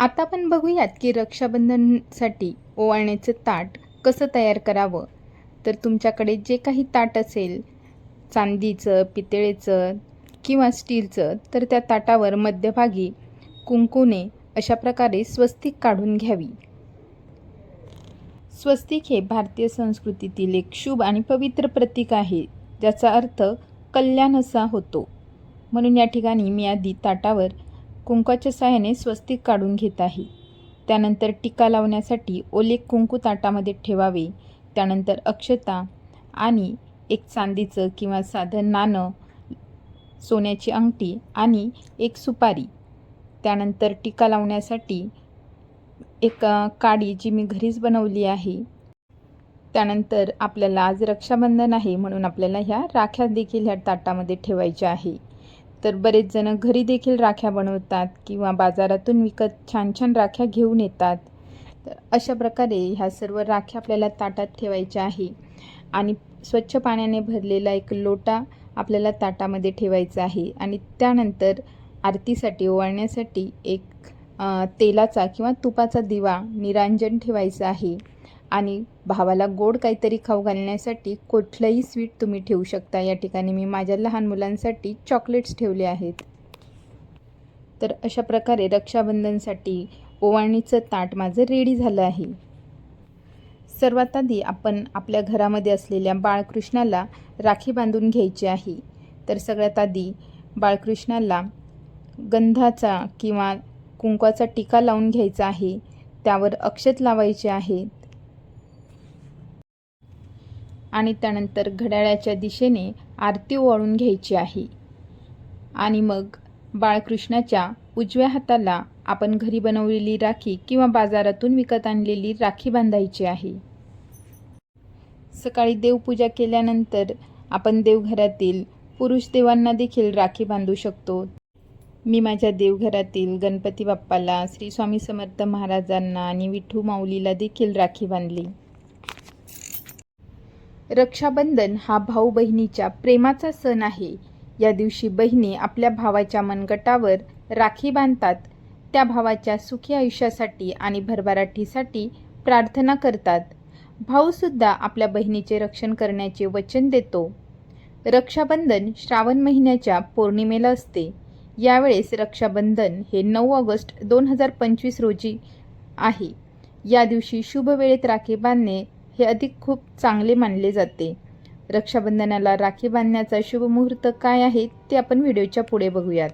आता आपण बघूयात की रक्षाबंधनसाठी ओवाळण्याचं ताट कसं तयार करावं. तर तुमच्याकडे जे काही ताट असेल चांदीचं पितळेचं किंवा स्टीलचं तर त्या ताटावर मध्यभागी कुंकूने अशा प्रकारे स्वस्तिक काढून घ्यावी. स्वस्तिक हे भारतीय संस्कृतीतील एक शुभ आणि पवित्र प्रतीक आहे ज्याचा अर्थ कल्याण असा होतो. म्हणून या ठिकाणी मी आधी ताटावर कुंकाच्या सहाय्याने स्वस्तिक काढून घेत आहे. त्यानंतर टीका लावण्यासाठी ओले कुंकू ताटामध्ये ठेवावे. त्यानंतर अक्षता आणि एक चांदीचं किंवा साधं नाणं सोन्याची अंगठी आणि एक सुपारी. त्यानंतर टीका लावण्यासाठी एक काडी जी मी घरीच बनवली आहे. त्यानंतर आपल्याला आज रक्षाबंधन आहे म्हणून आपल्याला ह्या राख्या देखील ह्या ताटामध्ये ठेवायच्या आहे. तर बरेच जण घरी देखील राख्या बनवतात किंवा बाजारातून विकत छान छान राख्या घेऊन येतात. तर अशा प्रकारे ह्या सर्व राख्या आपल्याला ताटात ठेवायच्या आहे. आणि स्वच्छ पाण्याने भरलेला एक लोटा आपल्याला ताटामध्ये ठेवायचा आहे. आणि त्यानंतर आरतीसाठी ओवाळण्यासाठी एक तेलाचा किंवा तुपाचा दिवा निरांजन ठेवायचा आहे. आणि भावाला गोड काहीतरी खाऊ घालण्यासाठी कुठलंही स्वीट तुम्ही ठेवू शकता. या ठिकाणी मी माझ्या लहान मुलांसाठी चॉकलेट्स ठेवले आहेत. तर अशा प्रकारे रक्षाबंधनसाठी ओवाळणीचं ताट माझं रेडी झालं आहे. सर्वात आधी आपण आपल्या घरामध्ये असलेल्या बाळकृष्णाला राखी बांधून घ्यायची आहे. तर सगळ्यात आधी बाळकृष्णाला गंधाचा किंवा कुंकवाचा टीका लावून घ्यायचा आहे. त्यावर अक्षत लावायचे आहे. आणि त्यानंतर घड्याळाच्या दिशेने आरती ओवाळून घ्यायची आहे. आणि मग बाळकृष्णाच्या उजव्या हाताला आपण घरी बनवलेली राखी किंवा बाजारातून विकत आणलेली राखी बांधायची आहे. सकाळी देवपूजा केल्यानंतर आपण देवघरातील पुरुष देवांना देखील राखी बांधू शकतो. मी माझ्या देवघरातील गणपती बाप्पाला श्री स्वामी समर्थ महाराजांना आणि विठू माऊलीला देखील राखी बांधली. रक्षाबंधन हा भाऊ बहिणीच्या प्रेमाचा सण आहे. या दिवशी बहिणी आपल्या भावाच्या मनगटावर राखी बांधतात. त्या भावाच्या सुखी आयुष्यासाठी आणि भरभराटीसाठी प्रार्थना करतात. भाऊसुद्धा आपल्या बहिणीचे रक्षण करण्याचे वचन देतो. रक्षाबंधन श्रावण महिन्याच्या पौर्णिमेला असते. यावेळेस रक्षाबंधन हे नऊ ऑगस्ट दोन हजार पंचवीस रोजी आहे. या दिवशी शुभ वेळेत राखी बांधणे हे अधिक खूप चांगले मानले जाते. रक्षाबंधनाला राखी बांधण्याचा शुभ मुहूर्त काय आहे ते आपण व्हिडिओच्या पुढे बघूयात.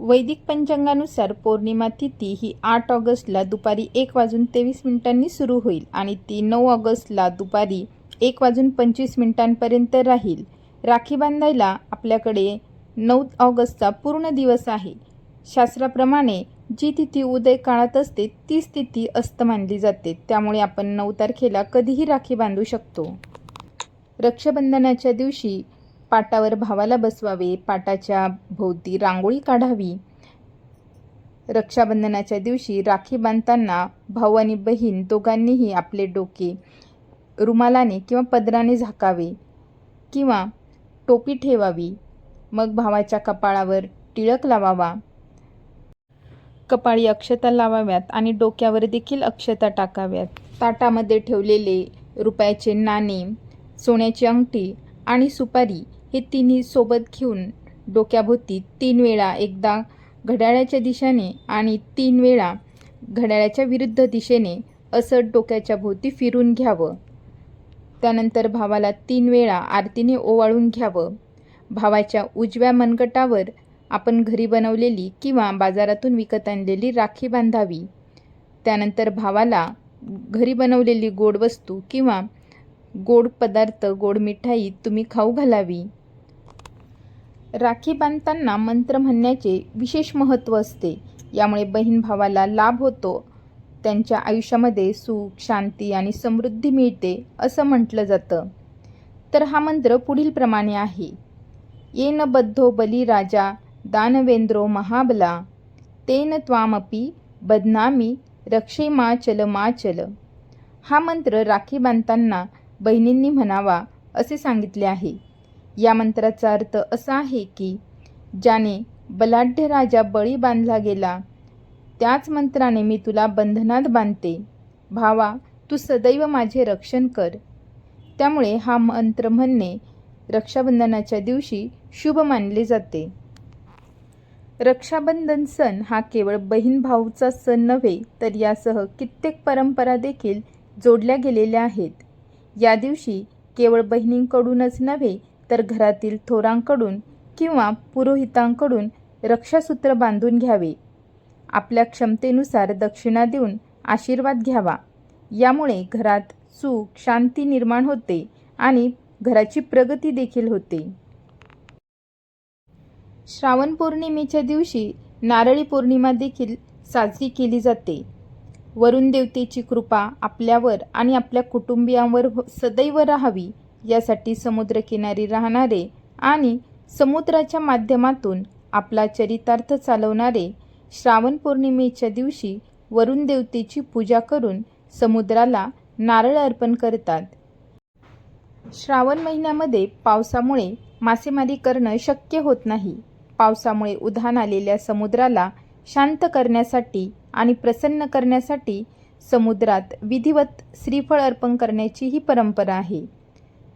वैदिक पंचांगानुसार पौर्णिमा तिथी ही आठ ऑगस्टला दुपारी एक वाजून तेवीस मिनिटांनी सुरू होईल आणि ती नऊ ऑगस्टला दुपारी एक वाजून पंचवीस मिनिटांपर्यंत राहील. राखी बांधायला आपल्याकडे नऊ ऑगस्टचा पूर्ण दिवस आहे. शास्त्राप्रमाणे जी तिथी उदय काळात असते तीच तिथी अस्त मानली जाते. त्यामुळे आपण नऊ तारखेला कधीही राखी बांधू शकतो. रक्षाबंधनाच्या दिवशी पाटावर भावाला बसवावे पाटाच्या भोवती रांगोळी काढावी. रक्षाबंधनाच्या दिवशी राखी बांधताना भाऊ आणि बहीण दोघांनीही आपले डोके रुमालाने किंवा पदराने झाकावे किंवा टोपी ठेवावी. मग भावाच्या कपाळावर टिळक लावावा. कपाळी अक्षता लावाव्यात आणि डोक्यावर देखील अक्षता टाकाव्यात. ताटामध्ये ठेवलेले रुपयाचे नाणे सोन्याची अंगठी आणि सुपारी हे तिन्ही सोबत घेऊन डोक्याभोवती तीन वेळा एकदा घड्याळाच्या दिशेने आणि तीन वेळा घड्याळाच्या विरुद्ध दिशेने असं डोक्याच्या भोवती फिरून घ्यावं. त्यानंतर भावाला तीन वेळा आरतीने ओवाळून घ्यावं. भावाच्या उजव्या मनगटावर आपण घरी बनवलेली किंवा बाजारातून विकत आणलेली राखी बांधावी. त्यानंतर भावाला घरी बनवलेली गोड वस्तू किंवा गोड पदार्थ गोड मिठाई तुम्ही खाऊ घालावी. राखी बांधताना मंत्र म्हणण्याचे विशेष महत्त्व असते. यामुळे बहीण भावाला लाभ होतो. त्यांच्या आयुष्यामध्ये सुख शांती आणि समृद्धी मिळते असं म्हटलं जातं. तर हा मंत्र पुढील प्रमाणे आहे. येन बद्धो बली राजा दानवेंद्रो महाबला तेन त्वामपि बदनामी रक्षे माचल माचल हा मंत्र राखी बांधताना बहिणींनी म्हणावा असे सांगितले आहे. या मंत्राचा अर्थ असा आहे की ज्याने बलाढ्य राजा बळी बांधला गेला त्याच मंत्राने मी तुला बंधनात बांधते. भावा तू सदैव माझे रक्षण कर. त्यामुळे हा मंत्र म्हणणे रक्षाबंधनाच्या दिवशी शुभ मानले जाते. रक्षाबंधन सण हा केवळ बहीण भाऊचा सण नव्हे तर यासह कित्येक परंपरा देखील जोडल्या गेलेल्या आहेत. या दिवशी केवळ बहिणींकडूनच नव्हे तर घरातील थोरांकडून किंवा पुरोहितांकडून रक्षासूत्र बांधून घ्यावे. आपल्या क्षमतेनुसार दक्षिणा देऊन आशीर्वाद घ्यावा. यामुळे घरात सुख शांती निर्माण होते आणि घराची प्रगती देखील होते. श्रावण पौर्णिमेच्या दिवशी नारळी पौर्णिमा देखील साजरी केली जाते. वरुण देवतेची कृपा आपल्यावर आणि आपल्या कुटुंबियांवर हो- सदैव राहावी यासाठी समुद्रकिनारी राहणारे आणि समुद्राच्या माध्यमातून आपला चरितार्थ चालवणारे श्रावण पौर्णिमेच्या दिवशी वरुण देवतेची पूजा करून समुद्राला नारळ अर्पण करतात. श्रावण महिन्यामध्ये पावसामुळे मासेमारी करणं शक्य होत नाही. पावसामुळे उधाण आलेल्या समुद्राला शांत करण्यासाठी आणि प्रसन्न करण्यासाठी समुद्रात विधिवत श्रीफळ अर्पण करण्याची ही परंपरा आहे.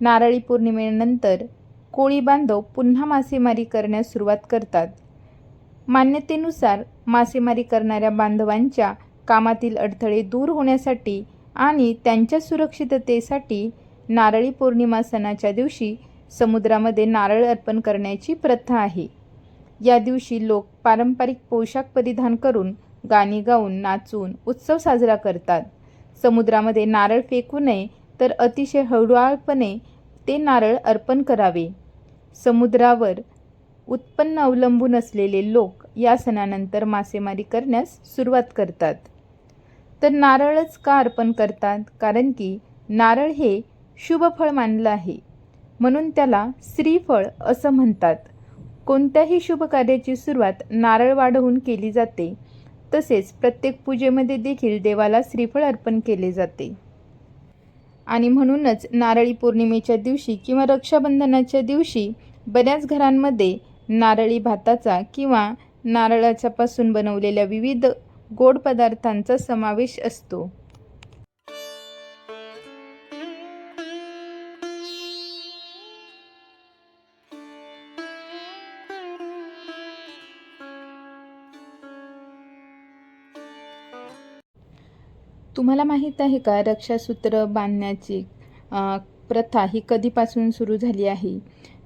नारळी पौर्णिमेनंतर कोळी बांधव पुन्हा मासेमारी करण्यास सुरुवात करतात. मान्यतेनुसार मासेमारी करणाऱ्या बांधवांच्या कामातील अडथळे दूर होण्यासाठी आणि त्यांच्या सुरक्षिततेसाठी नारळी पौर्णिमा सणाच्या दिवशी समुद्रामध्ये नारळ अर्पण करण्याची प्रथा आहे. या दिवशी लोक पारंपरिक पोशाख परिधान करून गाणी गाऊन नाचून उत्सव साजरा करतात. समुद्रामध्ये नारळ फेकू नये तर अतिशय हळूवारपणे ते नारळ अर्पण करावे. समुद्रावर उत्पन्न अवलंबून असलेले लोक या सणानंतर मासेमारी करण्यास सुरुवात करतात. तर नारळच का अर्पण करतात? कारण की नारळ हे शुभ फळ मानलं आहे. म्हणून त्याला श्रीफळ असं म्हणतात. कोणत्याही शुभ कार्याची सुरुवात नारळ वाढवून केली जाते. तसेच प्रत्येक पूजेमध्ये देखील देवाला श्रीफळ अर्पण केले जाते. आणि म्हणूनच नारळी पौर्णिमेच्या दिवशी किंवा रक्षाबंधनाच्या दिवशी बऱ्याच घरांमध्ये नारळी भाताचा किंवा नारळाच्यापासून बनवलेल्या विविध गोड पदार्थांचा समावेश असतो. तुम्हाला माहीत आहे का रक्षासूत्र बांधण्याची प्रथा ही कधीपासून सुरू झाली आहे?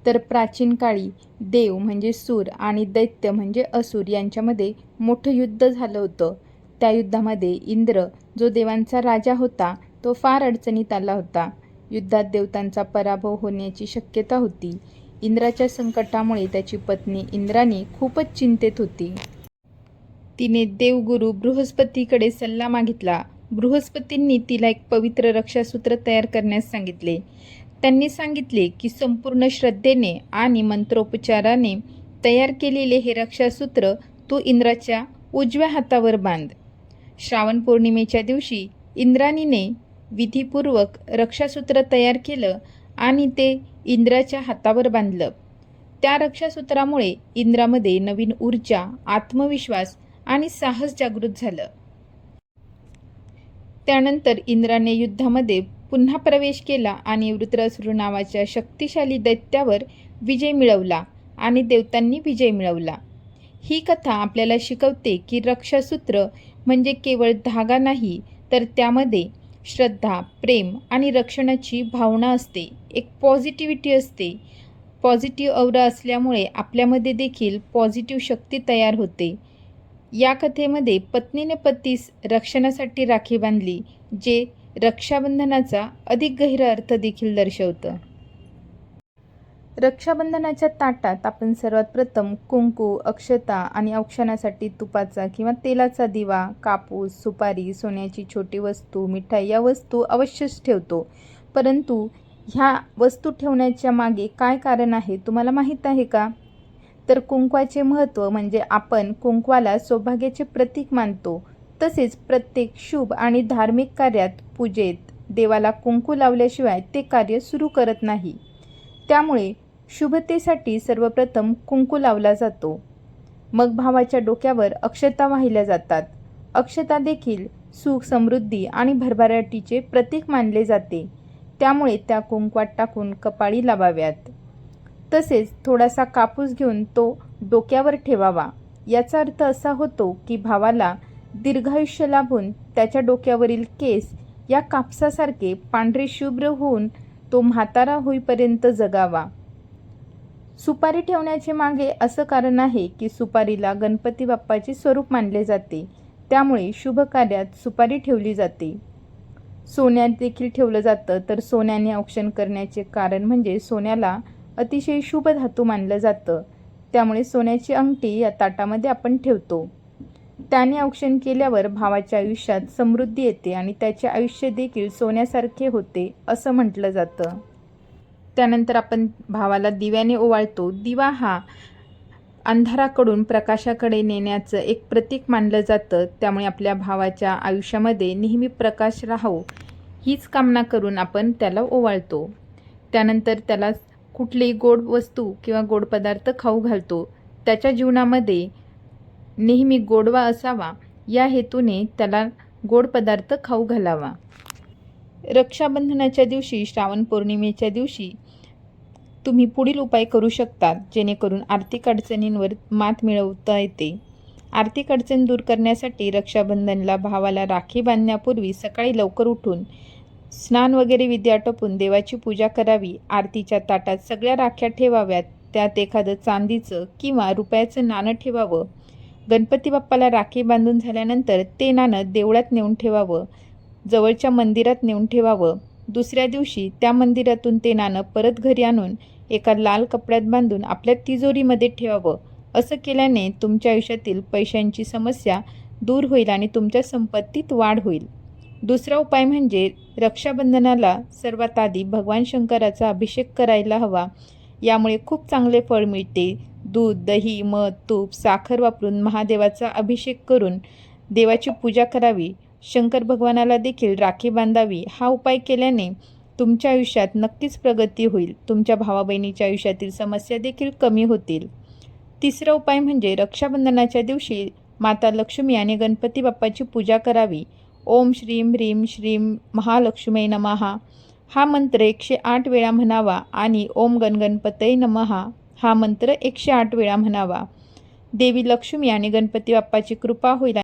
तर प्राचीन काळी देव म्हणजे सूर आणि दैत्य म्हणजे असुर यांच्यामध्ये मोठं युद्ध झालं होतं. त्या युद्धामध्ये इंद्र जो देवांचा राजा होता तो फार अडचणीत आला होता. युद्धात देवतांचा पराभव होण्याची शक्यता होती. इंद्राच्या संकटामुळे त्याची पत्नी इंद्राणी खूपच चिंतेत होती. तिने देवगुरू बृहस्पतीकडे सल्ला मागितला. बृहस्पतींनी तिला एक पवित्र रक्षासूत्र तयार करण्यास सांगितले. त्यांनी सांगितले की संपूर्ण श्रद्धेने आणि मंत्रोपचाराने तयार केलेले हे रक्षासूत्र तू इंद्राच्या उजव्या हातावर बांध. श्रावण पौर्णिमेच्या दिवशी इंद्राणीने विधीपूर्वक रक्षासूत्र तयार केलं आणि ते इंद्राच्या हातावर बांधलं. त्या रक्षासूत्रामुळे इंद्रामध्ये नवीन ऊर्जा आत्मविश्वास आणि साहस जागृत झालं. त्यानंतर इंद्राने युद्धामध्ये पुन्हा प्रवेश केला आणि वृत्रासुर नावाच्या शक्तिशाली दैत्यावर विजय मिळवला आणि देवतांनी विजय मिळवला. ही कथा आपल्याला शिकवते की रक्षासूत्र म्हणजे केवळ धागा नाही तर त्यामध्ये श्रद्धा प्रेम आणि रक्षणाची भावना असते. एक पॉझिटिव्हिटी असते. पॉझिटिव्ह औरा असल्यामुळे आपल्यामध्ये देखील पॉझिटिव्ह शक्ती तयार होते. या कथेमध्ये पत्नीने पतीस रक्षणासाठी राखी बांधली जे रक्षाबंधनाचा अधिक गहिरा अर्थ देखील दर्शवतं. रक्षाबंधनाच्या ताटात आपण सर्वात प्रथम कुंकू अक्षता आणि औक्षणासाठी तुपाचा किंवा तेलाचा दिवा कापूस सुपारी सोन्याची छोटी वस्तू मिठाई या वस्तू अवश्यच ठेवतो. परंतु ह्या वस्तू ठेवण्याच्या मागे काय कारण आहे तुम्हाला माहीत आहे का? तर कुंकवाचे महत्त्व म्हणजे आपण कुंकवाला सौभाग्याचे प्रतीक मानतो. तसेच प्रत्येक शुभ आणि धार्मिक कार्यात पूजेत देवाला कुंकू लावल्याशिवाय ते कार्य सुरू करत नाही. त्यामुळे शुभतेसाठी सर्वप्रथम कुंकू लावला जातो. मग भावाच्या डोक्यावर अक्षता वाहिल्या जातात. अक्षता देखील सुख समृद्धी आणि भरभराटीचे प्रतीक मानले जाते. त्यामुळे त्या कुंकवात टाकून कपाळी लावाव्यात. तसेच थोडासा कापूस घेऊन तो डोक्यावर ठेवावा. याचा अर्थ असा होतो की भावाला दीर्घायुष्य लाभून त्याच्या डोक्यावरील केस या कापसासारखे पांढरे शुभ्र होऊन तो म्हातारा होईपर्यंत जगावा. सुपारी ठेवण्याचे मागे असं कारण आहे की सुपारीला गणपती बाप्पाचे स्वरूप मानले जाते. त्यामुळे शुभ कार्यात सुपारी ठेवली जाते. सोन्यात देखील ठेवलं जातं तर सोन्याने औक्षण करण्याचे कारण म्हणजे सोन्याला अतिशय शुभ धातू मानलं जातं. त्यामुळे सोन्याची अंगठी या ताटामध्ये आपण ठेवतो. त्याने औक्षण केल्यावर भावाच्या आयुष्यात समृद्धी येते आणि त्याचे आयुष्य देखील सोन्यासारखे होते असं म्हटलं जातं. त्यानंतर आपण भावाला दिव्याने ओवाळतो. दिवा हा अंधाराकडून प्रकाशाकडे नेण्याचं एक प्रतीक मानलं जातं. त्यामुळे आपल्या भावाच्या आयुष्यामध्ये नेहमी प्रकाश राहो हीच कामना करून आपण त्याला ओवाळतो. त्यानंतर त्याला कुठलीही गोड वस्तू किंवा गोड पदार्थ खाऊ घालतो त्याच्या जीवनामध्ये नेहमी गोडवा असावा. या हेतूने त्याला गोड पदार्थ खाऊ घालावा. रक्षाबंधनाच्या दिवशी श्रावण पौर्णिमेच्या दिवशी तुम्ही पुढील उपाय करू शकता जेणेकरून आर्थिक अडचणींवर मात मिळवता येते. आर्थिक अडचण दूर करण्यासाठी रक्षाबंधनला भावाला राखी बांधण्यापूर्वी सकाळी लवकर उठून स्नान वगैरे विधी आटोपून देवाची पूजा करावी आरतीच्या ताटात सगळ्या राख्या ठेवाव्यात त्यात एखादं चांदीचं किंवा रुपयाचं नाणं ठेवावं. गणपती बाप्पाला राखी बांधून झाल्यानंतर ते नाणं देवळात नेऊन ठेवावं जवळच्या मंदिरात नेऊन ठेवावं. दुसऱ्या दिवशी त्या मंदिरातून ते नाणं परत घरी आणून एका लाल कपड्यात बांधून आपल्या तिजोरीमध्ये ठेवावं. असं केल्याने तुमच्या आयुष्यातील पैशांची समस्या दूर होईल आणि तुमच्या संपत्तीत वाढ होईल. दुसरा उपाय म्हणजे रक्षाबंधनाला सर्वात आधी भगवान शंकराचा अभिषेक करायला हवा. यामुळे खूप चांगले फळ मिळते. दूध दही मध तूप साखर वापरून महादेवाचा अभिषेक करून देवाची पूजा करावी. शंकर भगवानाला देखील राखी बांधावी. हा उपाय केल्याने तुमच्या आयुष्यात नक्कीच प्रगती होईल. तुमच्या भावा बहिणीच्या आयुष्यातील समस्या देखील कमी होतील. तिसरा उपाय म्हणजे रक्षाबंधनाच्या दिवशी माता लक्ष्मी आणि गणपती बाप्पाची पूजा करावी. ओम श्रीम ह्रीम श्रीम महालक्ष्मी नमहा हा मंत्र एकशे आठ वेळा म्हणावा आणि ओम गणगणपतय नमहा हा मंत्र एकशे आठ वेळा म्हणावा. देवी लक्ष्मी आणि गणपती बाप्पाची कृपा होईल.